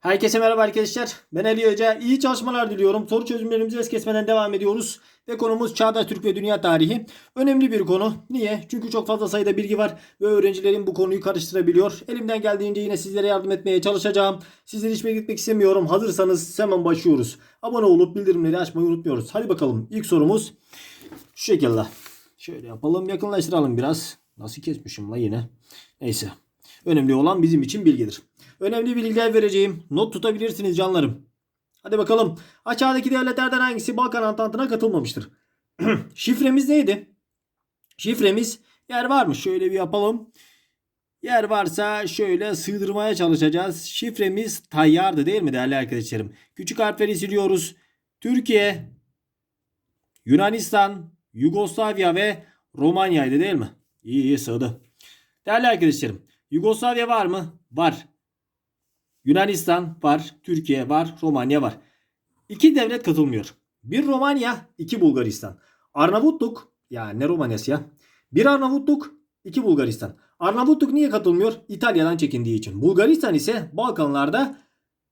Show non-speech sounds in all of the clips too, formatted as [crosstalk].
Herkese merhaba arkadaşlar. Ben Ali Hoca. İyi çalışmalar diliyorum. Soru çözümlerimizi es kesmeden devam ediyoruz. Ve konumuz Çağdaş Türk ve Dünya Tarihi. Önemli bir konu. Niye? Çünkü çok fazla sayıda bilgi var ve öğrencilerin bu konuyu karıştırabiliyor. Elimden geldiğince yine sizlere yardım etmeye çalışacağım. Sizleri hiç bekletmek istemiyorum. Hazırsanız hemen başlıyoruz. Abone olup bildirimleri açmayı unutmuyoruz. Hadi bakalım. İlk sorumuz şu şekilde. Şöyle yapalım. Yakınlaştıralım biraz. Nasıl kesmişim la yine. Neyse. Önemli olan bizim için bilgidir. Önemli bilgiler vereceğim. Not tutabilirsiniz canlarım. Hadi bakalım. Aşağıdaki devletlerden hangisi Balkan Antantı'na katılmamıştır? [clears throat] Şifremiz neydi? Şifremiz yer varmış. Şöyle bir yapalım. Yer varsa şöyle sığdırmaya çalışacağız. Şifremiz tayyardı değil mi değerli arkadaşlarım? Küçük harfleri siliyoruz. Türkiye, Yunanistan, Yugoslavya ve Romanya'ydı değil mi? İyi iyi sığdı. Değerli arkadaşlarım Yugoslavya var mı? Var. Yunanistan var, Türkiye var, Romanya var. İki devlet katılmıyor. Bir Romanya, iki Bulgaristan. Arnavutluk, ya ne Romanyası ya? Bir Arnavutluk, iki Bulgaristan. Arnavutluk niye katılmıyor? İtalya'dan çekindiği için. Bulgaristan ise Balkanlarda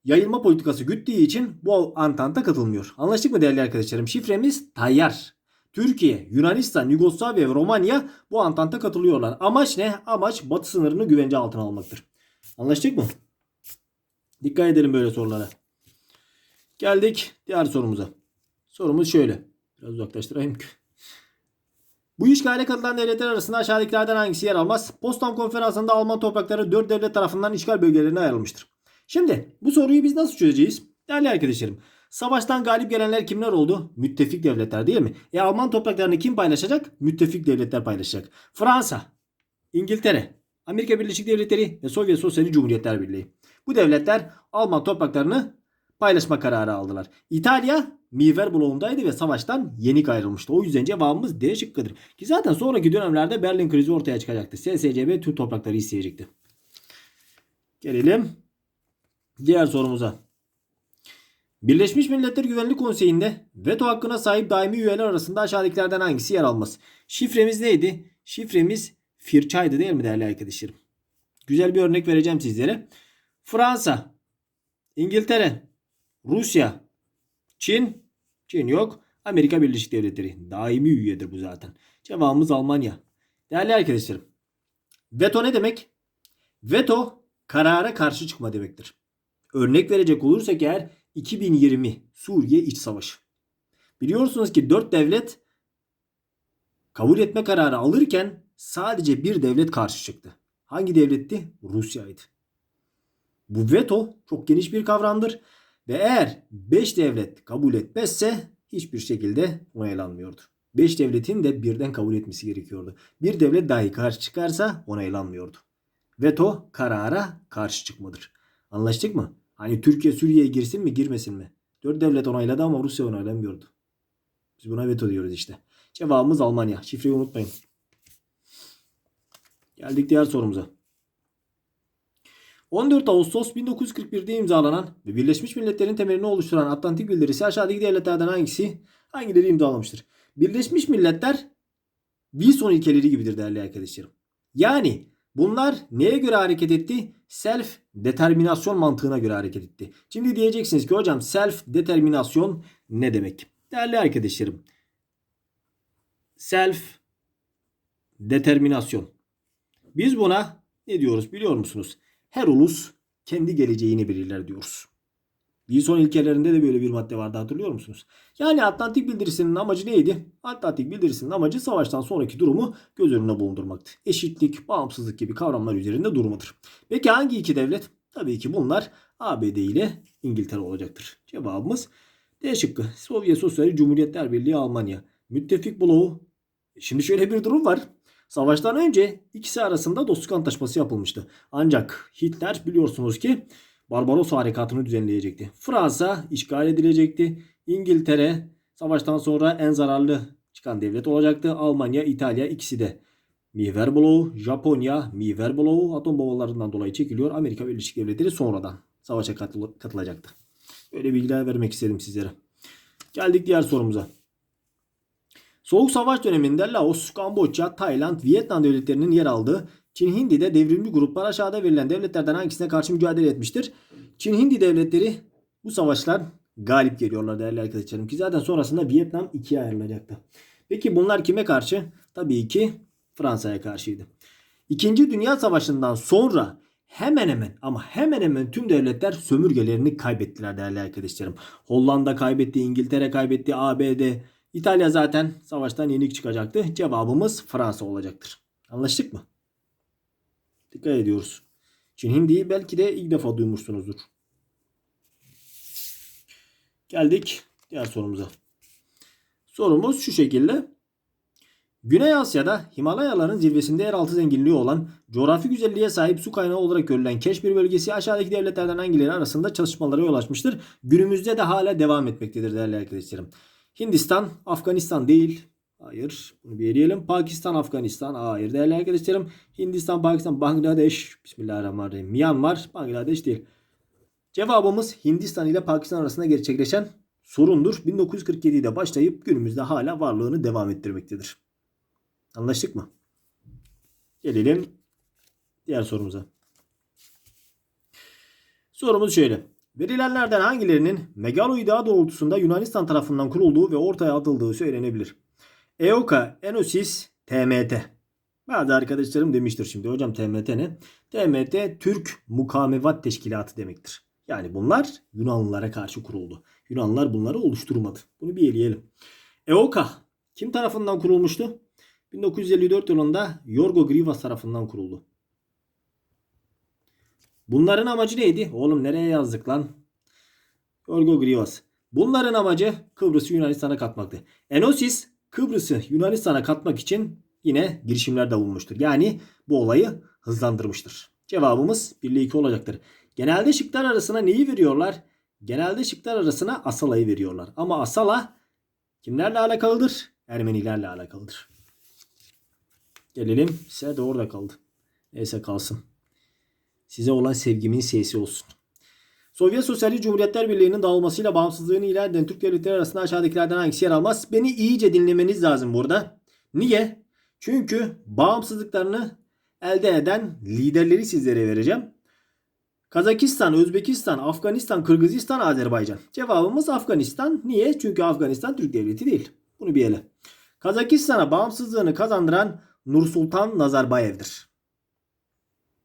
yayılma politikası güttüğü için bu Antant'a katılmıyor. Anlaştık mı değerli arkadaşlarım? Şifremiz Tayyar. Türkiye, Yunanistan, Yugoslavya ve Romanya bu Antant'a katılıyorlar. Amaç ne? Amaç Batı sınırını güvence altına almaktır. Anlaştık mı? Dikkat edelim böyle sorulara. Geldik diğer sorumuza. Sorumuz şöyle. Biraz uzaklaştırayım ki. Bu işgale katılan devletler arasında aşağıdakilerden hangisi yer almaz? Potsdam konferansında Alman toprakları 4 devlet tarafından işgal bölgelerine ayrılmıştır. Şimdi bu soruyu biz nasıl çözeceğiz? Değerli arkadaşlarım. Savaştan galip gelenler kimler oldu? Müttefik devletler değil mi? E Alman topraklarını kim paylaşacak? Müttefik devletler paylaşacak. Fransa, İngiltere, Amerika Birleşik Devletleri ve Sovyet Sosyalist Cumhuriyetler Birliği. Bu devletler Alman topraklarını paylaşma kararı aldılar. İtalya Miver bloğundaydı ve savaştan yenik ayrılmıştı. O yüzden cevabımız D şıkkıdır. Ki zaten sonraki dönemlerde Berlin krizi ortaya çıkacaktı. SSCB tüm toprakları isteyecekti. Gelelim diğer sorumuza. Birleşmiş Milletler Güvenlik Konseyi'nde veto hakkına sahip daimi üyeler arasında aşağıdakilerden hangisi yer almaz? Şifremiz neydi? Şifremiz Firçaydı değil mi değerli arkadaşlarım? Güzel bir örnek vereceğim sizlere. Fransa, İngiltere, Rusya, Çin, Çin yok. Amerika Birleşik Devletleri. Daimi üyedir bu zaten. Cevabımız Almanya. Değerli arkadaşlarım. Veto ne demek? Veto karara karşı çıkma demektir. Örnek verecek olursak eğer 2020 Suriye iç savaşı. Biliyorsunuz ki 4 devlet kabul etme kararı alırken sadece bir devlet karşı çıktı. Hangi devletti? Rusya'ydı. Bu veto çok geniş bir kavramdır ve eğer 5 devlet kabul etmezse hiçbir şekilde onaylanmıyordu. 5 devletin de birden kabul etmesi gerekiyordu. Bir devlet dahi karşı çıkarsa onaylanmıyordu. Veto karara karşı çıkmadır. Anlaştık mı? Hani Türkiye Suriye'ye girsin mi girmesin mi? 4 devlet onayladı ama Rusya onaylamıyordu. Biz buna veto diyoruz işte. Cevabımız Almanya. Şifreyi unutmayın. Geldik diğer sorumuza. 14 Ağustos 1941'de imzalanan ve Birleşmiş Milletler'in temelini oluşturan Atlantik Bildirisi aşağıdaki devletlerden hangisi hangileri imzalamıştır? Birleşmiş Milletler Wilson ilkeleri gibidir değerli arkadaşlarım. Yani bunlar neye göre hareket etti? Self determinasyon mantığına göre hareket etti. Şimdi diyeceksiniz ki hocam self determinasyon ne demek? Değerli arkadaşlarım. Self determinasyon. Biz buna ne diyoruz biliyor musunuz? Her ulus kendi geleceğini belirler diyoruz. Wilson ilkelerinde de böyle bir madde vardı hatırlıyor musunuz? Yani Atlantik bildirisinin amacı neydi? Atlantik bildirisinin amacı savaştan sonraki durumu göz önüne bulundurmaktı. Eşitlik, bağımsızlık gibi kavramlar üzerinde durmadır. Peki hangi iki devlet? Tabii ki bunlar ABD ile İngiltere olacaktır. Cevabımız D şıkkı. Sovyet Sosyalist Cumhuriyetler Birliği Almanya. Müttefik bloğu. Şimdi şöyle bir durum var. Savaştan önce ikisi arasında dostluk antlaşması yapılmıştı. Ancak Hitler biliyorsunuz ki Barbaros harekatını düzenleyecekti. Fransa işgal edilecekti. İngiltere savaştan sonra en zararlı çıkan devlet olacaktı. Almanya, İtalya ikisi de Mihver Japonya Mihver atom bombalarından dolayı çekiliyor. Amerika Birleşik Devletleri sonradan savaşa katıl- katılacaktı. Böyle bilgiler vermek istedim sizlere. Geldik diğer sorumuza. Soğuk Savaş döneminde Laos, Kamboçya, Tayland, Vietnam devletlerinin yer aldığı Çin Hindi'de devrimci gruplar aşağıda verilen devletlerden hangisine karşı mücadele etmiştir? Çin Hindi devletleri bu savaşlar galip geliyorlar değerli arkadaşlarım. Ki zaten sonrasında Vietnam ikiye ayrılacaktı. Peki bunlar kime karşı? Tabii ki Fransa'ya karşıydı. İkinci Dünya Savaşı'ndan sonra hemen hemen ama hemen hemen tüm devletler sömürgelerini kaybettiler değerli arkadaşlarım. Hollanda kaybetti, İngiltere kaybetti, ABD, İtalya zaten savaştan yenik çıkacaktı. Cevabımız Fransa olacaktır. Anlaştık mı? Dikkat ediyoruz. Çin Hindi'yi belki de ilk defa duymuşsunuzdur. Geldik diğer sorumuza. Sorumuz şu şekilde. Güney Asya'da Himalayaların zirvesinde yeraltı zenginliği olan coğrafi güzelliğe sahip su kaynağı olarak görülen Keşmir bölgesi aşağıdaki devletlerden hangileri arasında çalışmalara yol açmıştır? Günümüzde de hala devam etmektedir değerli arkadaşlarım. Hindistan, Afganistan değil. Hayır. Bunu bir eleyelim. Pakistan, Afganistan. Hayır değerli arkadaşlarım. Hindistan, Pakistan, Bangladeş. Bismillahirrahmanirrahim. Myanmar, Bangladeş değil. Cevabımız Hindistan ile Pakistan arasında gerçekleşen sorundur. 1947'de başlayıp günümüzde hala varlığını devam ettirmektedir. Anlaştık mı? Gelelim diğer sorumuza. Sorumuz şöyle. Verilenlerden hangilerinin megaloidea doğrultusunda Yunanistan tarafından kurulduğu ve ortaya atıldığı söylenebilir? EOKA, Enosis, TMT. Bazı arkadaşlarım demiştir şimdi hocam TMT ne? TMT Türk Mukamevat Teşkilatı demektir. Yani bunlar Yunanlılara karşı kuruldu. Yunanlılar bunları oluşturmadı. Bunu bir eleyelim. EOKA kim tarafından kurulmuştu? 1954 yılında Yorgo Grivas tarafından kuruldu. Bunların amacı neydi? Oğlum nereye yazdık lan? Yorgo Grivas. Bunların amacı Kıbrıs'ı Yunanistan'a katmaktı. Enosis Kıbrıs'ı Yunanistan'a katmak için yine girişimlerde bulunmuştur. Yani bu olayı hızlandırmıştır. Cevabımız 1 ile 2 olacaktır. Genelde şıklar arasına neyi veriyorlar? Genelde şıklar arasına Asala'yı veriyorlar. Ama Asala kimlerle alakalıdır? Ermenilerle alakalıdır. Gelelim size de orada kaldı. Neyse kalsın. Size olan sevgimin sesi olsun. Sovyet Sosyalist Cumhuriyetler Birliği'nin dağılmasıyla bağımsızlığını ilan eden Türk devletleri arasında aşağıdakilerden hangisi yer almaz? Beni iyice dinlemeniz lazım burada. Niye? Çünkü bağımsızlıklarını elde eden liderleri sizlere vereceğim. Kazakistan, Özbekistan, Afganistan, Kırgızistan, Azerbaycan. Cevabımız Afganistan. Niye? Çünkü Afganistan Türk devleti değil. Bunu bir ele. Kazakistan'a bağımsızlığını kazandıran Nursultan Nazarbayev'dir.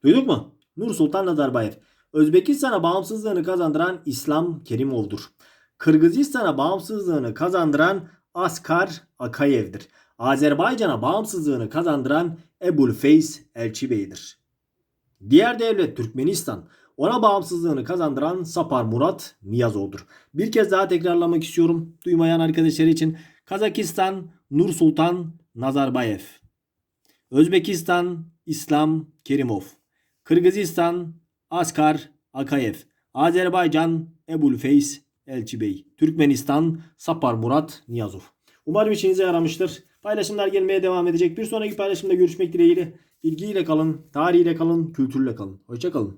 Duyduk mu? Nursultan Nazarbayev. Özbekistan'a bağımsızlığını kazandıran İslam Kerimov'dur. Kırgızistan'a bağımsızlığını kazandıran Askar Akayev'dir. Azerbaycan'a bağımsızlığını kazandıran Ebulfeys Elçibey'dir. Diğer devlet Türkmenistan. Ona bağımsızlığını kazandıran Sapar Murat Niyazov'dur. Bir kez daha tekrarlamak istiyorum duymayan arkadaşlar için. Kazakistan Nursultan Nazarbayev. Özbekistan İslam Kerimov. Kırgızistan Askar Akayev. Azerbaycan Ebulfeys Elçibey. Türkmenistan Sapar Murat Niyazov. Umarım işinize yaramıştır. Paylaşımlar gelmeye devam edecek. Bir sonraki paylaşımda görüşmek dileğiyle. Bilgiyle kalın, tarihiyle kalın, kültürle kalın. Hoşçakalın.